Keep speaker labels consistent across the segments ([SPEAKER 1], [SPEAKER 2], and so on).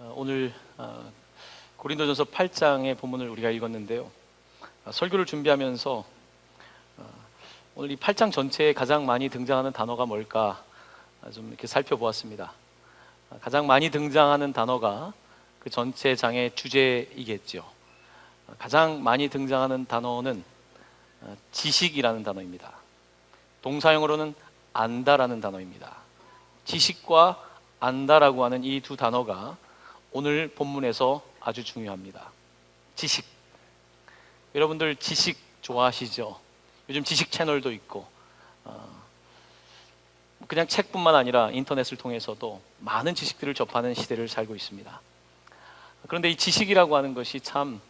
[SPEAKER 1] 어, 오늘 어, 고린도전서 8장의 본문을 우리가 읽었는데요. 어, 설교를 준비하면서 어, 오늘 이 8장 전체에 가장 많이 등장하는 단어가 뭘까 아, 좀 이렇게 살펴보았습니다. 아, 가장 많이 등장하는 단어가 그 전체 장의 주제이겠죠. 어, 가장 많이 등장하는 단어는 어, 지식이라는 단어입니다. 동사형으로는 안다라는 단어입니다. 지식과 안다라고 하는 이 두 단어가 오늘 본문에서 아주 중요합니다. 지식. 여러분들 지식 좋아하시죠? 요즘 지식 채널도 있고, 어, 그냥 책뿐만 아니라 인터넷을 통해서도 많은 지식들을 접하는 시대를 살고 있습니다. 그런데 이 지식이라고 하는 것이 참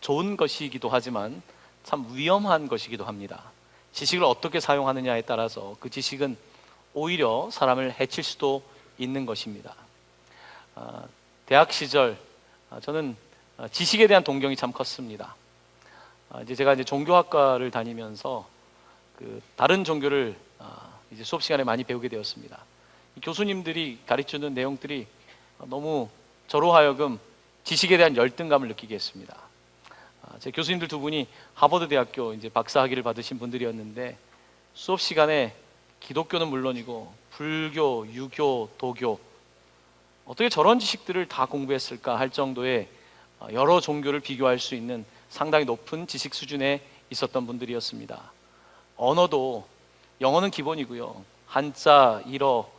[SPEAKER 1] 좋은 것이기도 하지만 참 위험한 것이기도 합니다. 지식을 어떻게 사용하느냐에 따라서 그 지식은 오히려 사람을 해칠 수도 있는 것입니다. 아, 대학 시절 아, 저는 아, 지식에 대한 동경이 참 컸습니다. 아, 이제 제가 이제 종교학과를 다니면서 그 다른 종교를 아, 이제 수업 시간에 많이 배우게 되었습니다. 이 교수님들이 가르치는 내용들이 너무 저로 하여금 지식에 대한 열등감을 느끼게 했습니다. 아, 제 교수님들 두 분이 하버드 대학교 이제 박사 학위를 받으신 분들이었는데 수업 시간에 기독교는 물론이고 불교, 유교, 도교 어떻게 저런 지식들을 다 공부했을까 할 정도의 어, 여러 종교를 비교할 수 있는 상당히 높은 지식 수준에 있었던 분들이었습니다. 언어도 영어는 기본이고요. 한자, 일어,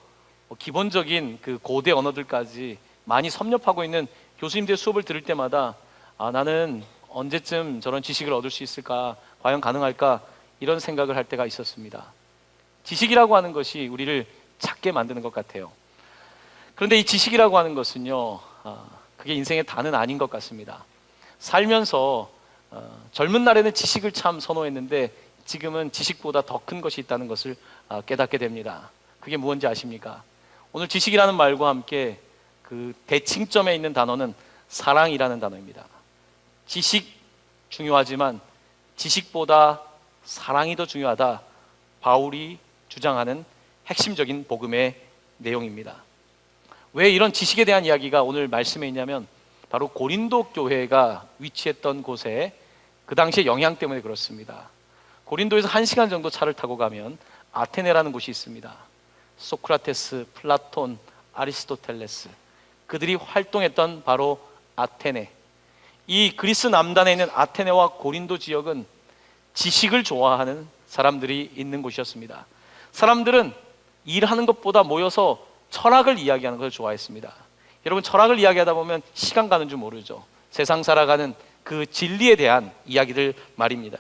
[SPEAKER 1] 뭐 기본적인 그 고대 언어들까지 많이 섭렵하고 있는 교수님들의 수업을 들을 때마다 아, 나는 언제쯤 저런 지식을 얻을 수 있을까? 과연 가능할까? 이런 생각을 할 때가 있었습니다. 지식이라고 하는 것이 우리를 작게 만드는 것 같아요. 그런데 이 지식이라고 하는 것은요, 아, 그게 인생의 다는 아닌 것 같습니다. 살면서 어, 젊은 날에는 지식을 참 선호했는데 지금은 지식보다 더 큰 것이 있다는 것을 아, 깨닫게 됩니다. 그게 무엇인지 아십니까? 오늘 지식이라는 말과 함께 그 대칭점에 있는 단어는 사랑이라는 단어입니다. 지식 중요하지만 지식보다 사랑이 더 중요하다. 바울이 주장하는 핵심적인 복음의 내용입니다. 왜 이런 지식에 대한 이야기가 오늘 말씀에 있냐면 바로 고린도 교회가 위치했던 곳에 그 당시의 영향 때문에 그렇습니다. 고린도에서 한 시간 정도 차를 타고 가면 아테네라는 곳이 있습니다. 소크라테스, 플라톤, 아리스토텔레스 그들이 활동했던 바로 아테네. 이 그리스 남단에 있는 아테네와 고린도 지역은 지식을 좋아하는 사람들이 있는 곳이었습니다. 사람들은 일하는 것보다 모여서 철학을 이야기하는 것을 좋아했습니다. 여러분 철학을 이야기하다 보면 시간 가는 줄 모르죠. 세상 살아가는 그 진리에 대한 이야기들 말입니다.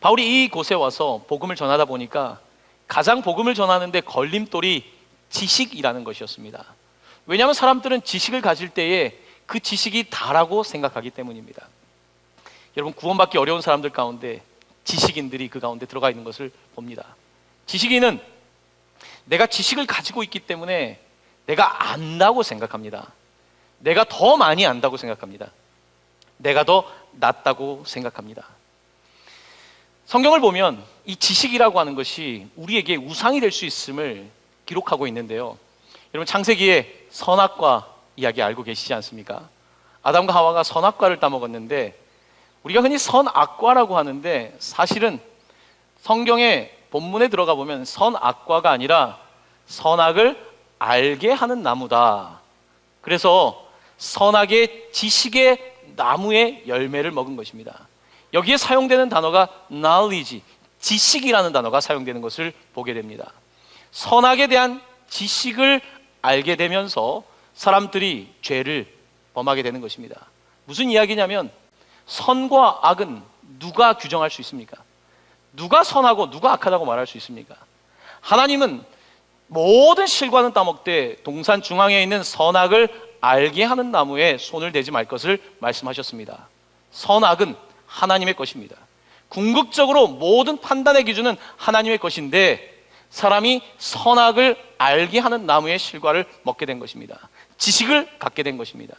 [SPEAKER 1] 바울이 이 곳에 와서 복음을 전하다 보니까 가장 복음을 전하는데 걸림돌이 지식이라는 것이었습니다. 왜냐하면 사람들은 지식을 가질 때에 그 지식이 다라고 생각하기 때문입니다. 여러분 구원받기 어려운 사람들 가운데 지식인들이 그 가운데 들어가 있는 것을 봅니다. 지식인은 내가 지식을 가지고 있기 때문에 내가 안다고 생각합니다. 내가 더 많이 안다고 생각합니다. 내가 더 낫다고 생각합니다. 성경을 보면 이 지식이라고 하는 것이 우리에게 우상이 될 수 있음을 기록하고 있는데요. 여러분 창세기에 선악과 이야기 알고 계시지 않습니까? 아담과 하와가 선악과를 따먹었는데 우리가 흔히 선악과라고 하는데 사실은 성경의 본문에 들어가 보면 선악과가 아니라 선악을 알게 하는 나무다. 그래서 선악의 지식의 나무의 열매를 먹은 것입니다. 여기에 사용되는 단어가 knowledge, 지식이라는 단어가 사용되는 것을 보게 됩니다. 선악에 대한 지식을 알게 되면서 사람들이 죄를 범하게 되는 것입니다. 무슨 이야기냐면 선과 악은 누가 규정할 수 있습니까? 누가 선하고 누가 악하다고 말할 수 있습니까? 하나님은 모든 실과는 따먹되 동산 중앙에 있는 선악을 알게 하는 나무에 손을 대지 말 것을 말씀하셨습니다. 선악은 하나님의 것입니다. 궁극적으로 모든 판단의 기준은 하나님의 것인데 사람이 선악을 알게 하는 나무의 실과를 먹게 된 것입니다. 지식을 갖게 된 것입니다.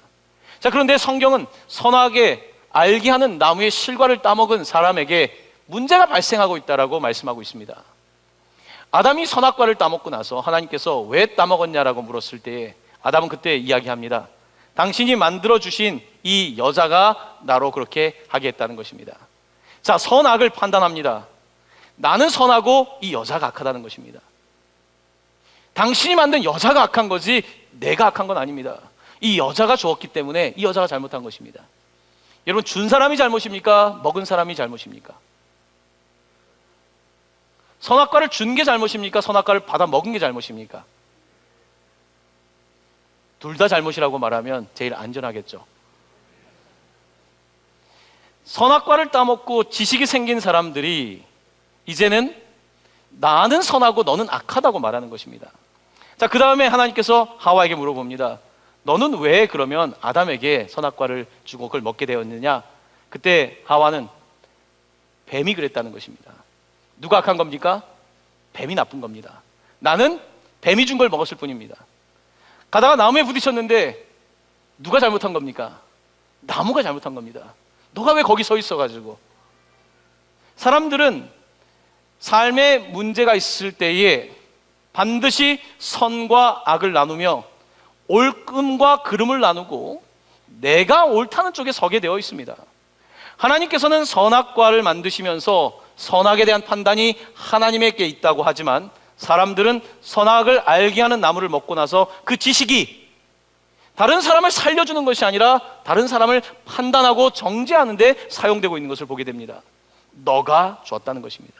[SPEAKER 1] 자, 그런데 성경은 선악에 알게 하는 나무의 실과를 따먹은 사람에게 문제가 발생하고 있다라고 말씀하고 있습니다. 아담이 선악과를 따먹고 나서 하나님께서 왜 따먹었냐라고 물었을 때에 아담은 그때 이야기합니다. 당신이 만들어 주신 이 여자가 나로 그렇게 하게 했다는 것입니다. 자, 선악을 판단합니다. 나는 선하고 이 여자가 악하다는 것입니다. 당신이 만든 여자가 악한 거지 내가 악한 건 아닙니다. 이 여자가 주었기 때문에 이 여자가 잘못한 것입니다. 여러분 준 사람이 잘못입니까? 먹은 사람이 잘못입니까? 선악과를 준 게 잘못입니까? 선악과를 받아 먹은 게 잘못입니까? 둘 다 잘못이라고 말하면 제일 안전하겠죠. 선악과를 따먹고 지식이 생긴 사람들이 이제는 나는 선하고 너는 악하다고 말하는 것입니다. 자, 그 다음에 하나님께서 하와에게 물어봅니다. 너는 왜 그러면 아담에게 선악과를 주고 그걸 먹게 되었느냐? 그때 하와는 뱀이 그랬다는 것입니다. 누가 악한 겁니까? 뱀이 나쁜 겁니다. 나는 뱀이 준 걸 먹었을 뿐입니다. 가다가 나무에 부딪혔는데 누가 잘못한 겁니까? 나무가 잘못한 겁니다. 너가 왜 거기 서 있어가지고? 사람들은 삶에 문제가 있을 때에 반드시 선과 악을 나누며 옳음과 그름을 나누고 내가 옳다는 쪽에 서게 되어 있습니다. 하나님께서는 선악과를 만드시면서 선악에 대한 판단이 하나님에게 있다고 하지만 사람들은 선악을 알게 하는 나무를 먹고 나서 그 지식이 다른 사람을 살려주는 것이 아니라 다른 사람을 판단하고 정죄하는데 사용되고 있는 것을 보게 됩니다. 너가 주었다는 것입니다.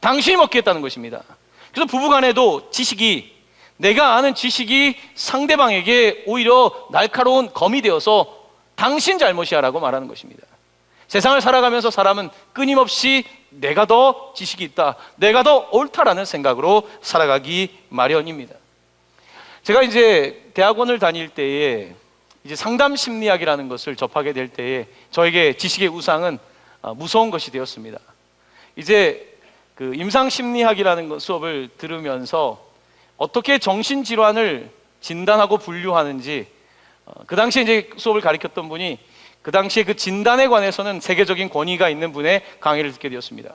[SPEAKER 1] 당신이 먹게 했다는 것입니다. 그래서 부부간에도 지식이 내가 아는 지식이 상대방에게 오히려 날카로운 검이 되어서 당신 잘못이야라고 말하는 것입니다. 세상을 살아가면서 사람은 끊임없이 내가 더 지식이 있다, 내가 더 옳다라는 생각으로 살아가기 마련입니다. 제가 이제 대학원을 다닐 때에 이제 상담 심리학이라는 것을 접하게 될 때에 저에게 지식의 우상은 아, 무서운 것이 되었습니다. 이제 그 임상 심리학이라는 것 수업을 들으면서 어떻게 정신 질환을 진단하고 분류하는지 어, 그 당시에 이제 수업을 가르쳤던 분이 그 당시에 그 진단에 관해서는 세계적인 권위가 있는 분의 강의를 듣게 되었습니다.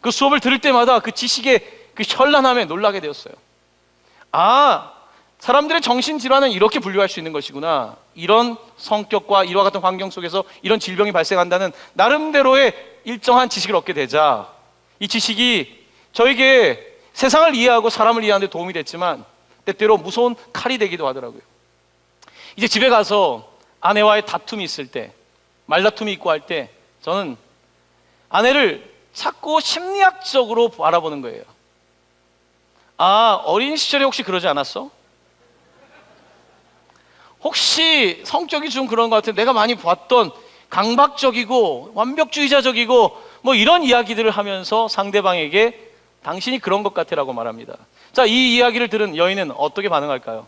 [SPEAKER 1] 그 수업을 들을 때마다 그 지식의 그 현란함에 놀라게 되었어요. 아, 사람들의 정신 질환은 이렇게 분류할 수 있는 것이구나. 이런 성격과 이와 같은 환경 속에서 이런 질병이 발생한다는 나름대로의 일정한 지식을 얻게 되자 이 지식이 저에게 세상을 이해하고 사람을 이해하는 데 도움이 됐지만 때때로 무서운 칼이 되기도 하더라고요. 이제 집에 가서 아내와의 다툼이 있을 때, 말다툼이 있고 할 때 저는 아내를 자꾸 심리학적으로 바라보는 거예요. 아, 어린 시절에 혹시 그러지 않았어? 혹시 성격이 좀 그런 것 같은 내가 많이 봤던 강박적이고 완벽주의자적이고 뭐 이런 이야기들을 하면서 상대방에게 당신이 그런 것 같아라고 말합니다. 자, 이 이야기를 들은 여인은 어떻게 반응할까요?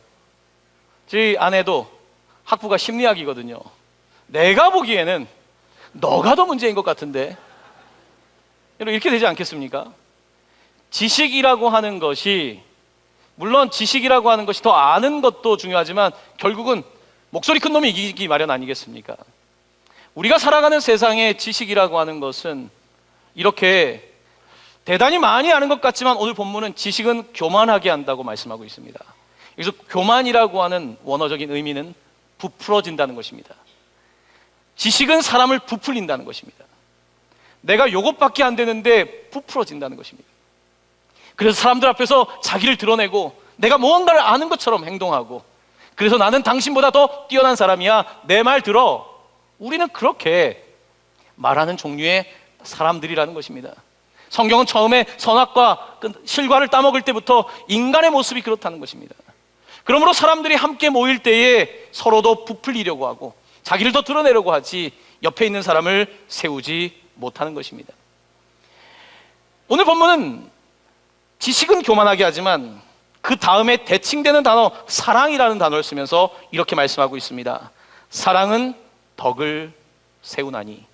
[SPEAKER 1] 저희 아내도 학부가 심리학이거든요. 내가 보기에는 너가 더 문제인 것 같은데. 이렇게 되지 않겠습니까? 지식이라고 하는 것이, 물론 지식이라고 하는 것이 더 아는 것도 중요하지만 결국은 목소리 큰 놈이 이기기 마련 아니겠습니까? 우리가 살아가는 세상의 지식이라고 하는 것은 이렇게 대단히 많이 아는 것 같지만 오늘 본문은 지식은 교만하게 한다고 말씀하고 있습니다. 그래서 교만이라고 하는 원어적인 의미는 부풀어진다는 것입니다. 지식은 사람을 부풀린다는 것입니다. 내가 요것밖에 안 되는데 부풀어진다는 것입니다. 그래서 사람들 앞에서 자기를 드러내고 내가 무언가를 아는 것처럼 행동하고 그래서 나는 당신보다 더 뛰어난 사람이야. 내 말 들어. 우리는 그렇게 말하는 종류의 사람들이라는 것입니다. 성경은 처음에 선악과 그 실과를 따먹을 때부터 인간의 모습이 그렇다는 것입니다. 그러므로 사람들이 함께 모일 때에 서로도 부풀리려고 하고 자기를 더 드러내려고 하지 옆에 있는 사람을 세우지 못하는 것입니다. 오늘 본문은 지식은 교만하게 하지만 그 다음에 대칭되는 단어 사랑이라는 단어를 쓰면서 이렇게 말씀하고 있습니다. 사랑은 덕을 세우나니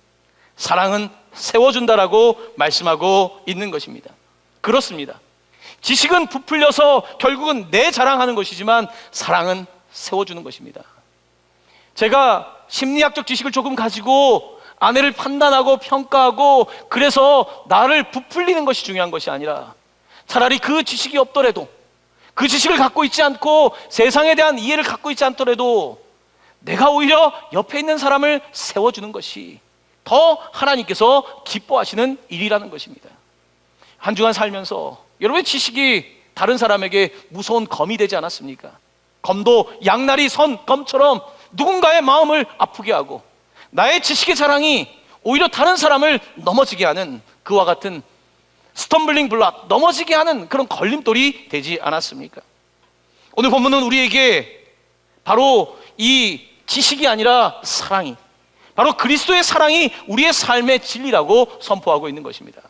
[SPEAKER 1] 사랑은 세워준다라고 말씀하고 있는 것입니다. 그렇습니다. 지식은 부풀려서 결국은 내 자랑하는 것이지만 사랑은 세워주는 것입니다. 제가 심리학적 지식을 조금 가지고 아내를 판단하고 평가하고 그래서 나를 부풀리는 것이 중요한 것이 아니라 차라리 그 지식이 없더라도 그 지식을 갖고 있지 않고 세상에 대한 이해를 갖고 있지 않더라도 내가 오히려 옆에 있는 사람을 세워주는 것이 더 하나님께서 기뻐하시는 일이라는 것입니다. 한 주간 살면서 여러분의 지식이 다른 사람에게 무서운 검이 되지 않았습니까? 검도 양날이 선 검처럼 누군가의 마음을 아프게 하고 나의 지식의 자랑이 오히려 다른 사람을 넘어지게 하는 그와 같은 스텀블링 블락, 넘어지게 하는 그런 걸림돌이 되지 않았습니까? 오늘 본문은 우리에게 바로 이 지식이 아니라 사랑이, 바로 그리스도의 사랑이 우리의 삶의 진리라고 선포하고 있는 것입니다.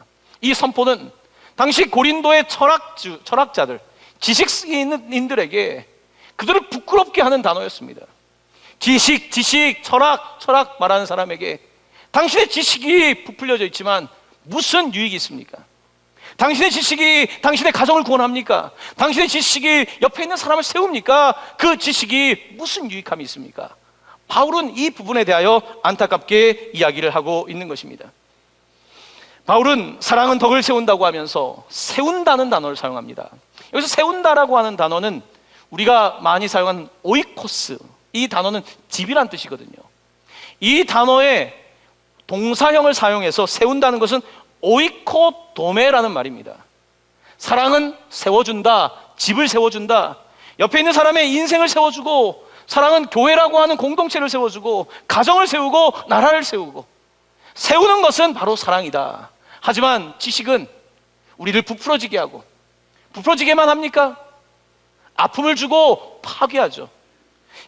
[SPEAKER 1] 이 선포는 당시 고린도의 철학주, 철학자들, 지식인들에게 그들을 부끄럽게 하는 단어였습니다. 지식, 지식, 철학, 철학 말하는 사람에게 당신의 지식이 부풀려져 있지만 무슨 유익이 있습니까? 당신의 지식이 당신의 가정을 구원합니까? 당신의 지식이 옆에 있는 사람을 세웁니까? 그 지식이 무슨 유익함이 있습니까? 바울은 이 부분에 대하여 안타깝게 이야기를 하고 있는 것입니다. 바울은 사랑은 덕을 세운다고 하면서 세운다는 단어를 사용합니다. 여기서 세운다라고 하는 단어는 우리가 많이 사용한 오이코스 이 단어는 집이란 뜻이거든요. 이 단어의 동사형을 사용해서 세운다는 것은 오이코 도메라는 말입니다. 사랑은 세워준다, 집을 세워준다, 옆에 있는 사람의 인생을 세워주고, 사랑은 교회라고 하는 공동체를 세워주고, 가정을 세우고, 나라를 세우고, 세우는 것은 바로 사랑이다. 하지만 지식은 우리를 부풀어지게 하고, 부풀어지게만 합니까? 아픔을 주고 파괴하죠.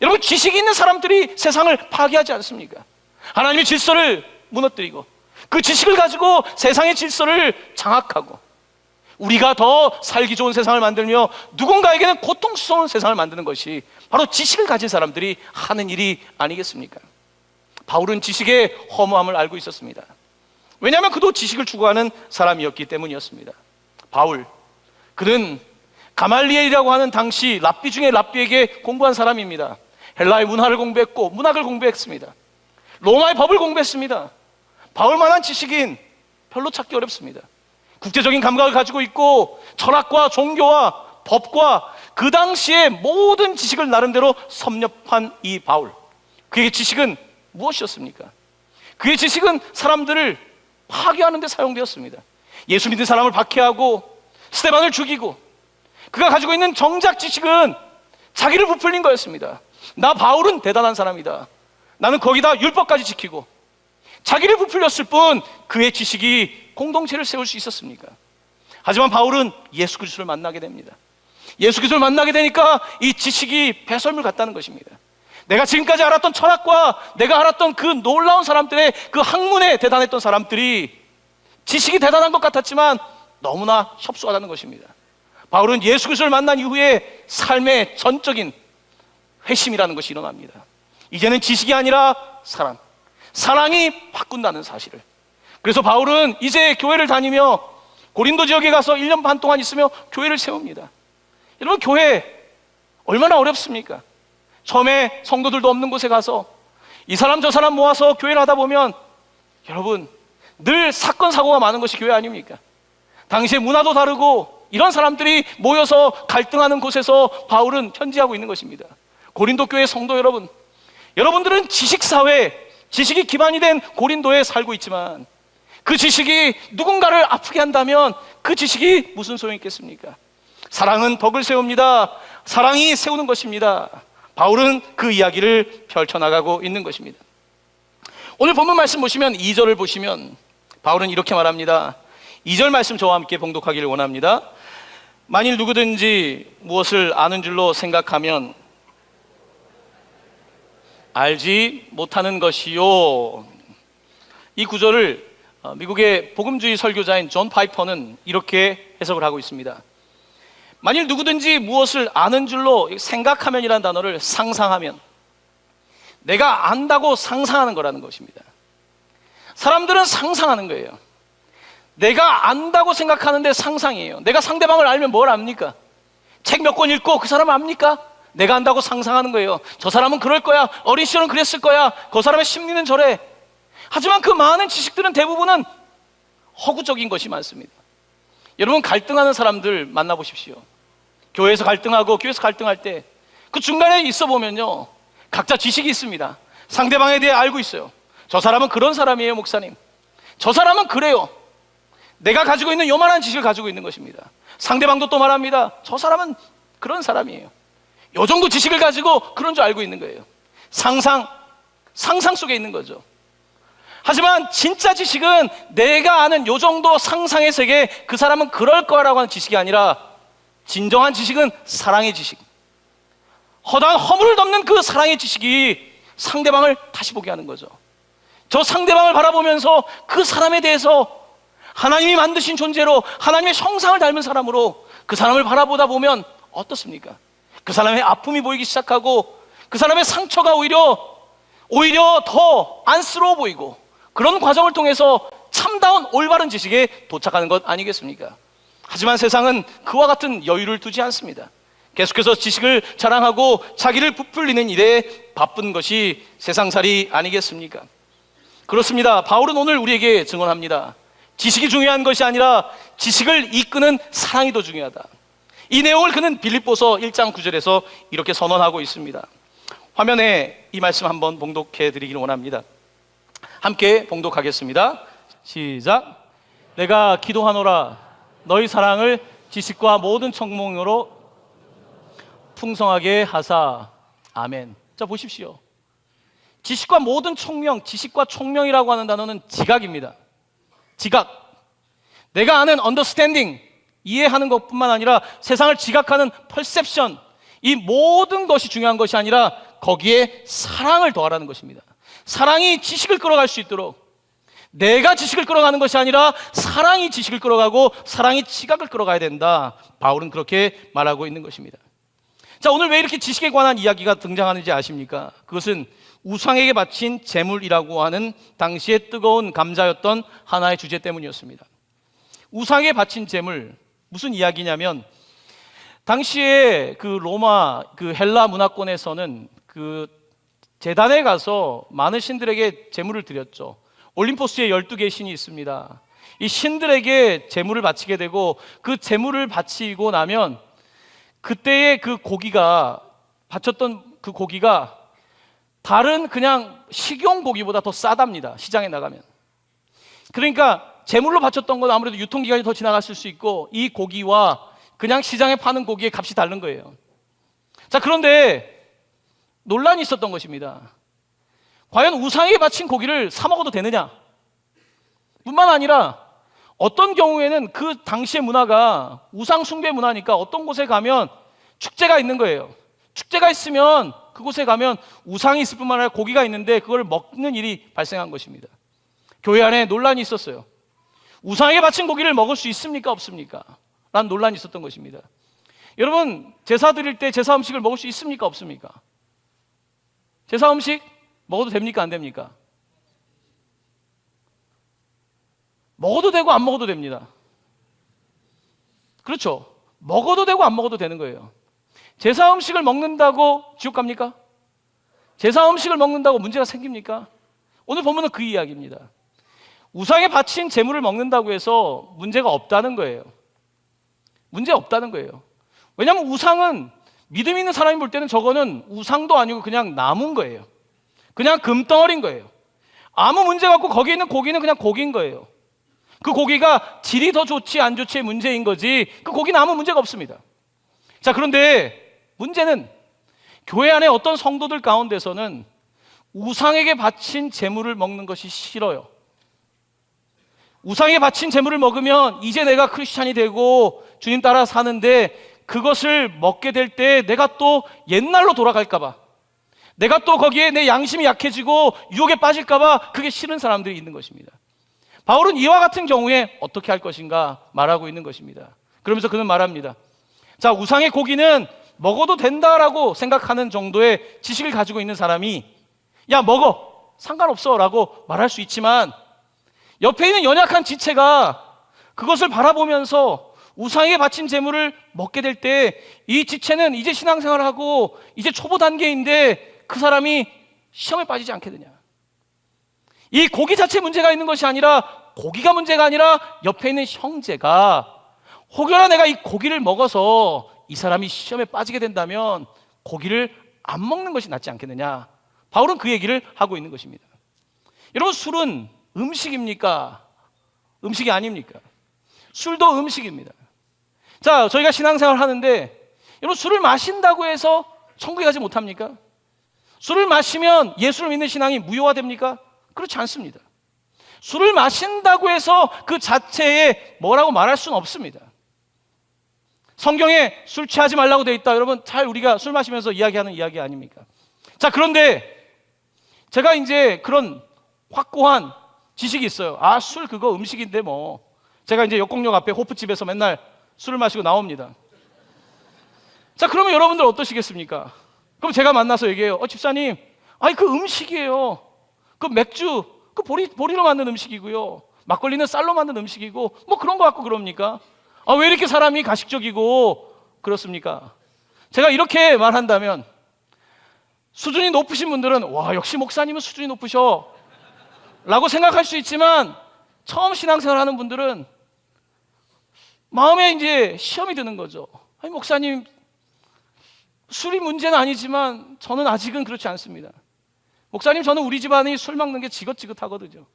[SPEAKER 1] 여러분, 지식이 있는 사람들이 세상을 파괴하지 않습니까? 하나님의 질서를 무너뜨리고, 그 지식을 가지고 세상의 질서를 장악하고 우리가 더 살기 좋은 세상을 만들며 누군가에게는 고통스러운 세상을 만드는 것이 바로 지식을 가진 사람들이 하는 일이 아니겠습니까? 바울은 지식의 허무함을 알고 있었습니다. 왜냐하면 그도 지식을 추구하는 사람이었기 때문이었습니다. 바울, 그는 가말리엘이라고 하는 당시 랍비 중에 랍비에게 공부한 사람입니다. 헬라의 문화를 공부했고 문학을 공부했습니다. 로마의 법을 공부했습니다. 바울만한 지식인 별로 찾기 어렵습니다. 국제적인 감각을 가지고 있고 철학과 종교와 법과 그 당시의 모든 지식을 나름대로 섭렵한 이 바울. 그의 지식은 무엇이었습니까? 그의 지식은 사람들을 파괴하는 데 사용되었습니다. 예수 믿는 사람을 박해하고 스테반을 죽이고 그가 가지고 있는 정작 지식은 자기를 부풀린 거였습니다. 나 바울은 대단한 사람이다. 나는 거기다 율법까지 지키고 자기를 부풀렸을 뿐 그의 지식이 공동체를 세울 수 있었습니까? 하지만 바울은 예수 그리스도를 만나게 됩니다. 예수 그리스도를 만나게 되니까 이 지식이 배설물 같다는 것입니다. 내가 지금까지 알았던 철학과 내가 알았던 그 놀라운 사람들의 그 학문에 대단했던 사람들이 지식이 대단한 것 같았지만 너무나 협소하다는 것입니다. 바울은 예수 그리스도를 만난 이후에 삶의 전적인 회심이라는 것이 일어납니다. 이제는 지식이 아니라 사랑. 사랑이 바꾼다는 사실을. 그래서 바울은 이제 교회를 다니며 고린도 지역에 가서 1년 반 동안 있으며 교회를 세웁니다. 여러분, 교회 얼마나 어렵습니까? 처음에 성도들도 없는 곳에 가서 이 사람 저 사람 모아서 교회를 하다 보면 여러분, 늘 사건, 사고가 많은 것이 교회 아닙니까? 당시의 문화도 다르고 이런 사람들이 모여서 갈등하는 곳에서 바울은 편지하고 있는 것입니다. 고린도 교회 성도 여러분, 여러분들은 지식 사회, 지식이 기반이 된 고린도에 살고 있지만 그 지식이 누군가를 아프게 한다면 그 지식이 무슨 소용이 있겠습니까? 사랑은 덕을 세웁니다. 사랑이 세우는 것입니다. 바울은 그 이야기를 펼쳐나가고 있는 것입니다. 오늘 본문 말씀 보시면 2절을 보시면 바울은 이렇게 말합니다. 2절 말씀 저와 함께 봉독하기를 원합니다. 만일 누구든지 무엇을 아는 줄로 생각하면 알지 못하는 것이요. 이 구절을 어, 미국의 복음주의 설교자인 존 파이퍼는 이렇게 해석을 하고 있습니다. 만일 누구든지 무엇을 아는 줄로 생각하면이라는 단어를 상상하면 내가 안다고 상상하는 거라는 것입니다. 사람들은 상상하는 거예요. 내가 안다고 생각하는데 상상이에요. 내가 상대방을 알면 뭘 압니까? 책 몇 권 읽고 그 사람 압니까? 내가 안다고 상상하는 거예요. 저 사람은 그럴 거야. 어린 시절은 그랬을 거야. 그 사람의 심리는 저래. 하지만 그 많은 지식들은 대부분은 허구적인 것이 많습니다. 여러분 갈등하는 사람들 만나보십시오. 교회에서 갈등하고 교회에서 갈등할 때 그 중간에 있어 보면요. 각자 지식이 있습니다. 상대방에 대해 알고 있어요. 저 사람은 그런 사람이에요, 목사님. 저 사람은 그래요. 내가 가지고 있는 요만한 지식을 가지고 있는 것입니다. 상대방도 또 말합니다. 저 사람은 그런 사람이에요. 요 정도 지식을 가지고 그런 줄 알고 있는 거예요. 상상, 상상 속에 있는 거죠. 하지만 진짜 지식은 내가 아는 요 정도 상상의 세계 그 사람은 그럴 거라고 하는 지식이 아니라 진정한 지식은 사랑의 지식. 허다한 허물을 덮는 그 사랑의 지식이 상대방을 다시 보게 하는 거죠. 저 상대방을 바라보면서 그 사람에 대해서 하나님이 만드신 존재로 하나님의 형상을 닮은 사람으로 그 사람을 바라보다 보면 어떻습니까? 그 사람의 아픔이 보이기 시작하고 그 사람의 상처가 오히려 오히려 더 안쓰러워 보이고 그런 과정을 통해서 참다운 올바른 지식에 도착하는 것 아니겠습니까? 하지만 세상은 그와 같은 여유를 두지 않습니다. 계속해서 지식을 자랑하고 자기를 부풀리는 일에 바쁜 것이 세상살이 아니겠습니까? 그렇습니다. 바울은 오늘 우리에게 증언합니다. 지식이 중요한 것이 아니라 지식을 이끄는 사랑이 더 중요하다. 이 내용을 그는 빌립보서 1장 9절에서 이렇게 선언하고 있습니다. 화면에 이 말씀 한번 봉독해 드리기를 원합니다. 함께 봉독하겠습니다. 시작. 내가 기도하노라 너희 사랑을 지식과 모든 청몽으로 풍성하게 하사. 아멘. 자 보십시오. 지식과 모든 총명, 지식과 총명이라고 하는 단어는 지각입니다. 지각. 내가 아는 understanding, 이해하는 것뿐만 아니라 세상을 지각하는 perception, 이 모든 것이 중요한 것이 아니라 거기에 사랑을 더하라는 것입니다. 사랑이 지식을 끌어갈 수 있도록 내가 지식을 끌어가는 것이 아니라 사랑이 지식을 끌어가고 사랑이 지각을 끌어가야 된다. 바울은 그렇게 말하고 있는 것입니다. 자, 오늘 왜 이렇게 지식에 관한 이야기가 등장하는지 아십니까? 그것은 우상에게 바친 제물이라고 하는 당시의 뜨거운 감자였던 하나의 주제 때문이었습니다. 우상에 바친 제물, 무슨 이야기냐면, 당시에 그 로마, 그 헬라 문화권에서는 그 재단에 가서 많은 신들에게 제물을 드렸죠. 올림포스에 12개의 신이 있습니다. 이 신들에게 제물을 바치게 되고 그 제물을 바치고 나면 그때의 그 고기가 바쳤던 그 고기가 다른 그냥 식용 고기보다 더 싸답니다. 시장에 나가면. 그러니까 제물로 바쳤던 건 아무래도 유통기간이 더 지나갔을 수 있고 이 고기와 그냥 시장에 파는 고기의 값이 다른 거예요. 자, 그런데 논란이 있었던 것입니다. 과연 우상에게 바친 고기를 사 먹어도 되느냐? 뿐만 아니라 어떤 경우에는 그 당시의 문화가 우상 숭배 문화니까 어떤 곳에 가면 축제가 있는 거예요. 축제가 있으면 그곳에 가면 우상이 있을 뿐만 아니라 고기가 있는데 그걸 먹는 일이 발생한 것입니다. 교회 안에 논란이 있었어요. 우상에게 바친 고기를 먹을 수 있습니까? 없습니까? 라는 논란이 있었던 것입니다. 여러분, 제사 드릴 때 제사 음식을 먹을 수 있습니까? 없습니까? 제사 음식 먹어도 됩니까? 안 됩니까? 먹어도 되고 안 먹어도 됩니다. 그렇죠. 먹어도 되고 안 먹어도 되는 거예요. 제사 음식을 먹는다고 지옥 갑니까? 제사 음식을 먹는다고 문제가 생깁니까? 오늘 보면은 그 이야기입니다. 우상에 바친 재물을 먹는다고 해서 문제가 없다는 거예요. 문제 없다는 거예요. 왜냐하면 우상은 믿음 있는 사람이 볼 때는 저거는 우상도 아니고 그냥 나무인 거예요. 그냥 금덩어리인 거예요. 아무 문제가 없고 거기 있는 고기는 그냥 고기인 거예요. 그 고기가 질이 더 좋지 안 좋지의 문제인 거지 그 고기는 아무 문제가 없습니다. 자, 그런데 문제는 교회 안에 어떤 성도들 가운데서는 우상에게 바친 재물을 먹는 것이 싫어요. 우상에 바친 재물을 먹으면 이제 내가 크리스찬이 되고 주님 따라 사는데 그것을 먹게 될 때 내가 또 옛날로 돌아갈까봐 내가 또 거기에 내 양심이 약해지고 유혹에 빠질까봐 그게 싫은 사람들이 있는 것입니다. 바울은 이와 같은 경우에 어떻게 할 것인가 말하고 있는 것입니다. 그러면서 그는 말합니다. 자, 우상의 고기는 먹어도 된다라고 생각하는 정도의 지식을 가지고 있는 사람이 야, 먹어. 상관없어. 라고 말할 수 있지만 옆에 있는 연약한 지체가 그것을 바라보면서 우상에게 바친 재물을 먹게 될 때 이 지체는 이제 신앙생활을 하고 이제 초보 단계인데 그 사람이 시험에 빠지지 않게 되냐. 이 고기 자체 문제가 있는 것이 아니라 고기가 문제가 아니라 옆에 있는 형제가 혹여나 내가 이 고기를 먹어서 이 사람이 시험에 빠지게 된다면 고기를
[SPEAKER 2] 안 먹는 것이 낫지 않겠느냐. 바울은 그 얘기를 하고 있는 것입니다. 여러분, 술은 음식입니까? 음식이 아닙니까? 술도 음식입니다. 자, 저희가 신앙생활 하는데, 여러분, 술을 마신다고 해서 천국에 가지 못합니까? 술을 마시면 예수를 믿는 신앙이 무효화됩니까? 그렇지 않습니다. 술을 마신다고 해서 그 자체에 뭐라고 말할 수는 없습니다. 성경에 술 취하지 말라고 돼 있다. 여러분, 잘 우리가 술 마시면서 이야기하는 이야기 아닙니까? 자, 그런데 제가 이제 그런 확고한 지식이 있어요. 아, 술 그거 음식인데 뭐. 제가 이제 역공역 앞에 호프집에서 맨날 술을 마시고 나옵니다. 자, 그러면 여러분들 어떠시겠습니까? 그럼 제가 만나서 얘기해요. 어, 집사님, 아니, 그 음식이에요. 그 맥주, 그 보리, 보리로 만든 음식이고요. 막걸리는 쌀로 만든 음식이고, 뭐 그런 거 갖고 그럽니까? 아, 왜 이렇게 사람이 가식적이고 그렇습니까? 제가 이렇게 말한다면, 수준이 높으신 분들은, 와, 역시 목사님은 수준이 높으셔. 라고 생각할 수 있지만, 처음 신앙생활 하는 분들은 마음에 이제 시험이 드는 거죠. 아니, 목사님, 술이 문제는 아니지만 저는 아직은 그렇지 않습니다. 목사님, 저는 우리 집안이 술 먹는 게 지긋지긋하거든요.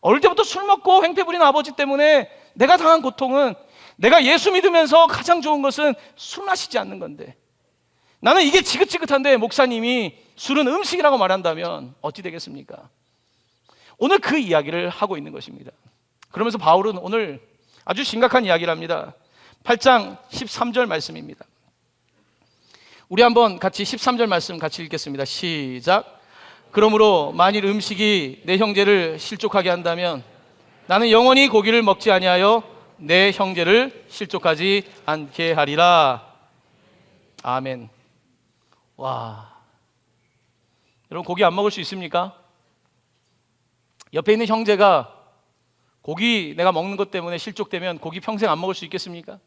[SPEAKER 2] 어릴 때부터 술 먹고 횡패 부린 아버지 때문에 내가 당한 고통은 내가 예수 믿으면서 가장 좋은 것은 술 마시지 않는 건데 나는 이게 지긋지긋한데 목사님이 술은 음식이라고 말한다면 어찌 되겠습니까? 오늘 그 이야기를 하고 있는 것입니다. 그러면서 바울은 오늘 아주 심각한 이야기를 합니다. 8장 13절 말씀입니다. 우리 한번 같이 13절 말씀 같이 읽겠습니다. 시작. 그러므로 만일 음식이 내 형제를 실족하게 한다면 나는 영원히 고기를 먹지 아니하여 내 형제를 실족하지 않게 하리라. 아멘. 와. 여러분 고기 안 먹을 수 있습니까? 옆에 있는 형제가 고기 내가 먹는 것 때문에 실족되면 고기 평생 안 먹을 수 있겠습니까?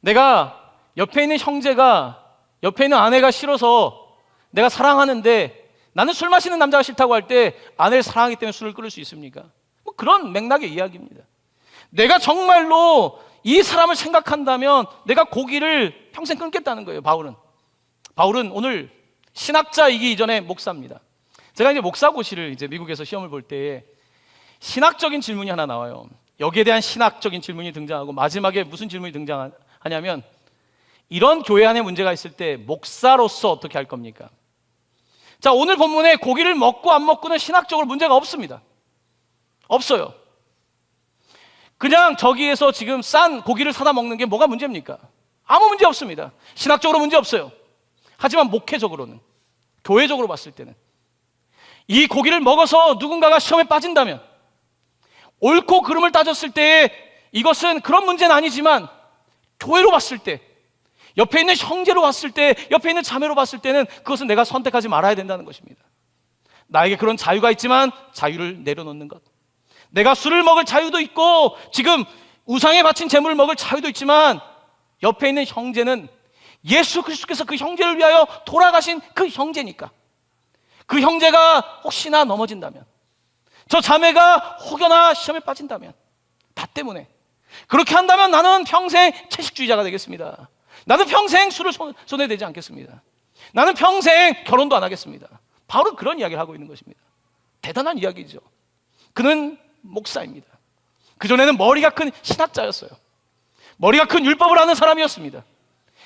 [SPEAKER 2] 내가 옆에 있는 형제가 옆에 있는 아내가 싫어서 내가 사랑하는데 나는 술 마시는 남자가 싫다고 할 때 아내를 사랑하기 때문에 술을 끊을 수 있습니까? 뭐 그런 맥락의 이야기입니다. 내가 정말로 이 사람을 생각한다면 내가 고기를 평생 끊겠다는 거예요, 바울은. 바울은 오늘 신학자이기 이전에 목사입니다. 제가 이제 목사고시를 이제 미국에서 시험을 볼 때에 신학적인 질문이 하나 나와요. 여기에 대한 신학적인 질문이 등장하고 마지막에 무슨 질문이 등장하냐면 이런 교회 안에 문제가 있을 때 목사로서 어떻게 할 겁니까? 자, 오늘 본문에 고기를 먹고 안 먹고는 신학적으로 문제가 없습니다. 없어요. 그냥 저기에서 지금 싼 고기를 사다 먹는 게 뭐가 문제입니까? 아무 문제 없습니다. 신학적으로 문제 없어요. 하지만 목회적으로는, 교회적으로 봤을 때는 이 고기를 먹어서 누군가가 시험에 빠진다면 옳고 그름을 따졌을 때 이것은 그런 문제는 아니지만 교회로 봤을 때 옆에 있는 형제로 봤을 때 옆에 있는 자매로 봤을 때는 그것은 내가 선택하지 말아야 된다는 것입니다. 나에게 그런 자유가 있지만 자유를 내려놓는 것. 내가 술을 먹을 자유도 있고 지금 우상에 바친 재물을 먹을 자유도 있지만 옆에 있는 형제는 예수 그리스도께서 그 형제를 위하여 돌아가신 그 형제니까 그 형제가 혹시나 넘어진다면 저 자매가 혹여나 시험에 빠진다면 다 때문에 그렇게 한다면 나는 평생 채식주의자가 되겠습니다. 나는 평생 술을 손, 손에 대지 않겠습니다. 나는 평생 결혼도 안 하겠습니다. 바로 그런 이야기를 하고 있는 것입니다. 대단한 이야기죠. 그는 목사입니다. 그전에는 머리가 큰 신학자였어요. 머리가 큰 율법을 아는 사람이었습니다.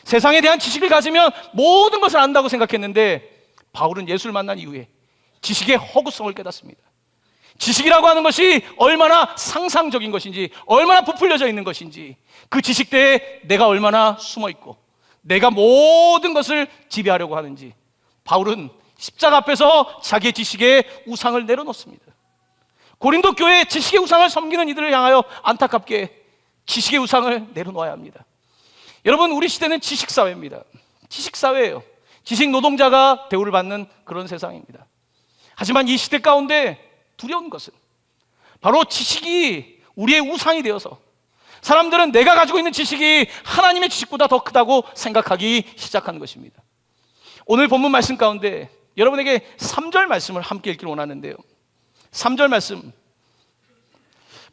[SPEAKER 2] 세상에 대한 지식을 가지면 모든 것을 안다고 생각했는데 바울은 예수를 만난 이후에 지식의 허구성을 깨닫습니다. 지식이라고 하는 것이 얼마나 상상적인 것인지, 얼마나 부풀려져 있는 것인지, 그 지식대에 내가 얼마나 숨어 있고, 내가 모든 것을 지배하려고 하는지, 바울은 십자가 앞에서 자기의 지식의 우상을 내려놓습니다. 고린도 교회 지식의 우상을 섬기는 이들을 향하여 안타깝게 지식의 우상을 내려놓아야 합니다. 여러분, 우리 시대는 지식사회입니다. 지식사회예요. 지식 노동자가 대우를 받는 그런 세상입니다. 하지만 이 시대 가운데 두려운 것은 바로 지식이 우리의 우상이 되어서 사람들은 내가 가지고 있는 지식이 하나님의 지식보다 더 크다고 생각하기 시작하는 것입니다. 오늘 본문 말씀 가운데 여러분에게 3절 말씀을 함께 읽기를 원하는데요. 3절 말씀.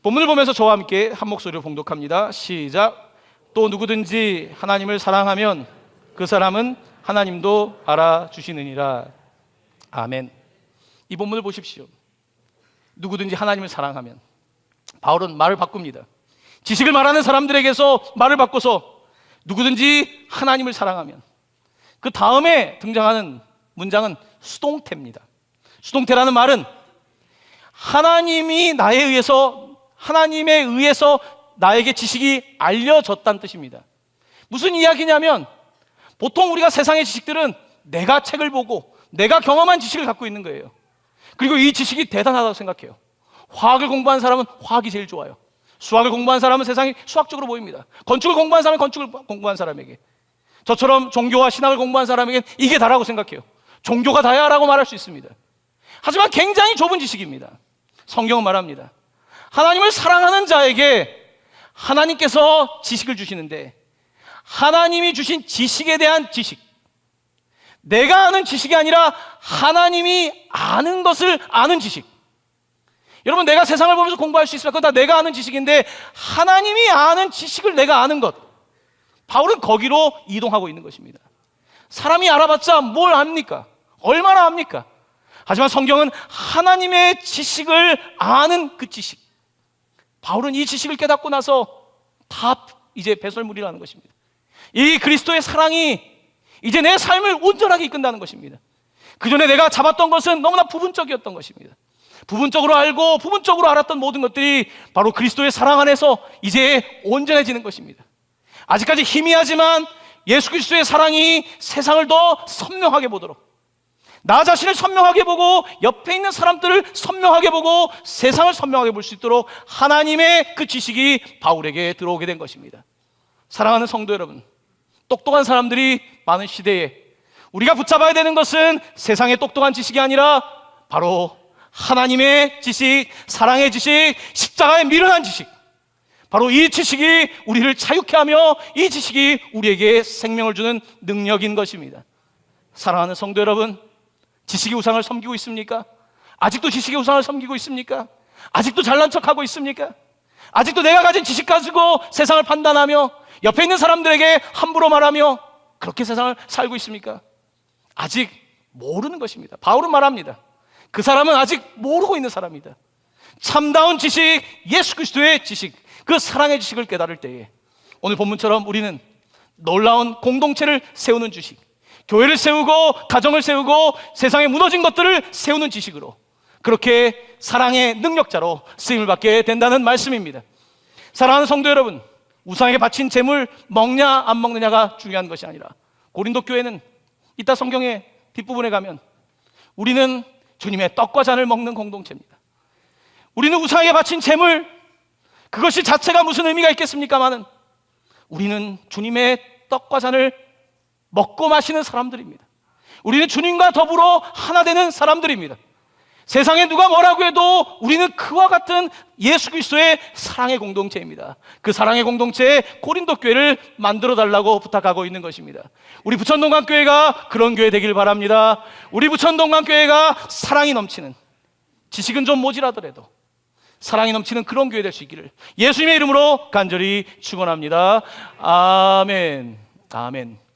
[SPEAKER 2] 본문을 보면서 저와 함께 한 목소리로 봉독합니다. 시작. 또 누구든지 하나님을 사랑하면 그 사람은 하나님도 알아주시느니라. 아멘. 이 본문을 보십시오. 누구든지 하나님을 사랑하면 바울은 말을 바꿉니다. 지식을 말하는 사람들에게서 말을 바꿔서 누구든지 하나님을 사랑하면 그 다음에 등장하는 문장은 수동태입니다. 수동태라는 말은 하나님이 나에 의해서 하나님에 의해서 나에게 지식이 알려졌다는 뜻입니다. 무슨 이야기냐면 보통 우리가 세상의 지식들은 내가 책을 보고 내가 경험한 지식을 갖고 있는 거예요. 그리고 이 지식이 대단하다고 생각해요. 화학을 공부한 사람은 화학이 제일 좋아요. 수학을 공부한 사람은 세상이 수학적으로 보입니다. 건축을 공부한 사람은 건축을 공부한 사람에게. 저처럼 종교와 신학을 공부한 사람에겐 이게 다라고 생각해요. 종교가 다야라고 말할 수 있습니다. 하지만 굉장히 좁은 지식입니다. 성경은 말합니다. 하나님을 사랑하는 자에게 하나님께서 지식을 주시는데 하나님이 주신 지식에 대한 지식. 내가 아는 지식이 아니라 하나님이 아는 것을 아는 지식. 여러분, 내가 세상을 보면서 공부할 수 있어요. 그건 다 내가 아는 지식인데 하나님이 아는 지식을 내가 아는 것. 바울은 거기로 이동하고 있는 것입니다. 사람이 알아봤자 뭘 압니까? 얼마나 압니까? 하지만 성경은 하나님의 지식을 아는 그 지식. 바울은 이 지식을 깨닫고 나서 다 이제 배설물이라는 것입니다. 이 그리스도의 사랑이 이제 내 삶을 온전하게 이끈다는 것입니다. 그 전에 내가 잡았던 것은 너무나 부분적이었던 것입니다. 부분적으로 알고 부분적으로 알았던 모든 것들이 바로 그리스도의 사랑 안에서 이제 온전해지는 것입니다. 아직까지 희미하지만 예수 그리스도의 사랑이 세상을 더 선명하게 보도록 나 자신을 선명하게 보고 옆에 있는 사람들을 선명하게 보고 세상을 선명하게 볼 수 있도록 하나님의 그 지식이 바울에게 들어오게 된 것입니다. 사랑하는 성도 여러분, 똑똑한 사람들이 많은 시대에 우리가 붙잡아야 되는 것은 세상의 똑똑한 지식이 아니라 바로 하나님의 지식, 사랑의 지식, 십자가의 미련한 지식. 바로 이 지식이 우리를 자유케 하며 이 지식이 우리에게 생명을 주는 능력인 것입니다. 사랑하는 성도 여러분, 지식의 우상을 섬기고 있습니까? 아직도 지식의 우상을 섬기고 있습니까? 아직도 잘난 척하고 있습니까? 아직도 내가 가진 지식 가지고 세상을 판단하며 옆에 있는 사람들에게 함부로 말하며 그렇게 세상을 살고 있습니까? 아직 모르는 것입니다. 바울은 말합니다. 그 사람은 아직 모르고 있는 사람이다. 참다운 지식, 예수 그리스도의 지식, 그 사랑의 지식을 깨달을 때에 오늘 본문처럼 우리는 놀라운 공동체를 세우는 지식, 교회를 세우고 가정을 세우고 세상에 무너진 것들을 세우는 지식으로 그렇게 사랑의 능력자로 쓰임을 받게 된다는 말씀입니다. 사랑하는 성도 여러분, 우상에게 바친 재물 먹냐 안 먹느냐가 중요한 것이 아니라 고린도 교회는 이따 성경의 뒷부분에 가면 우리는 주님의 떡과 잔을 먹는 공동체입니다. 우리는 우상에게 바친 재물 그것이 자체가 무슨 의미가 있겠습니까마는 우리는 주님의 떡과 잔을 먹고 마시는 사람들입니다. 우리는 주님과 더불어 하나 되는 사람들입니다. 세상에 누가 뭐라고 해도 우리는 그와 같은 예수 그리스도의 사랑의 공동체입니다. 그 사랑의 공동체에 고린도 교회를 만들어 달라고 부탁하고 있는 것입니다. 우리 부천동강 교회가 그런 교회 되길 바랍니다. 우리 부천동강 교회가 사랑이 넘치는 지식은 좀 모자라더라도 사랑이 넘치는 그런 교회 될 수 있기를 예수님의 이름으로 간절히 축원합니다. 아멘. 아멘.